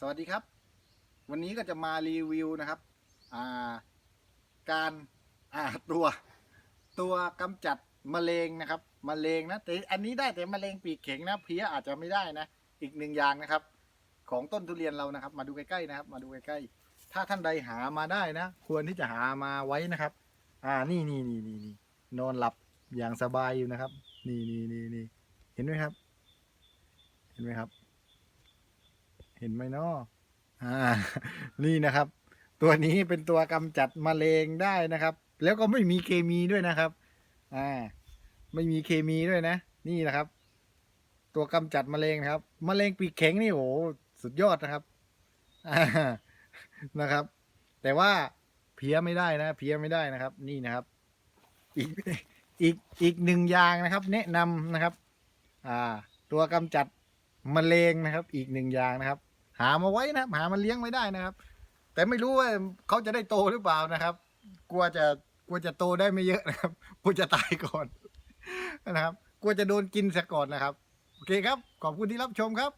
สวัสดีครับ วันนี้ก็จะมารีวิวนะครับาการาตัวตัวกำจัดมะเร็งนะครับมะเร็งนะแต่อันนี้ได้แต่มะเร็งปีกเข็งนะเพี้ยอาจจะไม่ได้นะอีกหนึ่งอย่างนะครับ ของต้นทุเรียนเรานะครับ มาดูใกล้ๆนะครับ มาดูใกล้ๆถ้าท่านใดหามาได้นะ ควรที่จะหามาไว้นะครับ อ่านี่นี่นี่นี่นี่นอนหลับอย่างสบายอยู่นะครับ นี่นี่นี่นี่เห็นไหมครับ เห็นไหมครับ เห็นไหมเนาะอ่า นี่นะครับ ตัวนี้เป็นตัวกำจัดมะเร็งได้นะครับ แล้วก็ไม่มีเคมีด้วยนะครับ อ่า ไม่มีเคมีด้วยนะ นี่นะครับ ตัวกำจัดมะเร็งครับมะเร็งปีกแข็งนี่โหสุดยอดนะครับอ่านะครับ แต่ว่าเพี้ยไม่ได้นะเพี้ยไม่ได้นะครับ นี่นะครับ อีกอีกอีกหนึ่งอย่างนะครับ แนะนำนะครับ อ่า ตัวกำจัดมะเร็งนะครับ อีกหนึ่งอย่างนะครับ หามาไว้นะครับหามาเลี้ยงไม่ได้นะครับ แต่ไม่รู้ว่าเขาจะได้โตหรือเปล่านะครับ กลัวจะกลัวจะโตได้ไม่เยอะนะครับกลัวจะตายก่อนนะครับ กลัวจะโดนกินเสียก่อนนะครับ โอเคครับ ขอบคุณที่รับชมครับ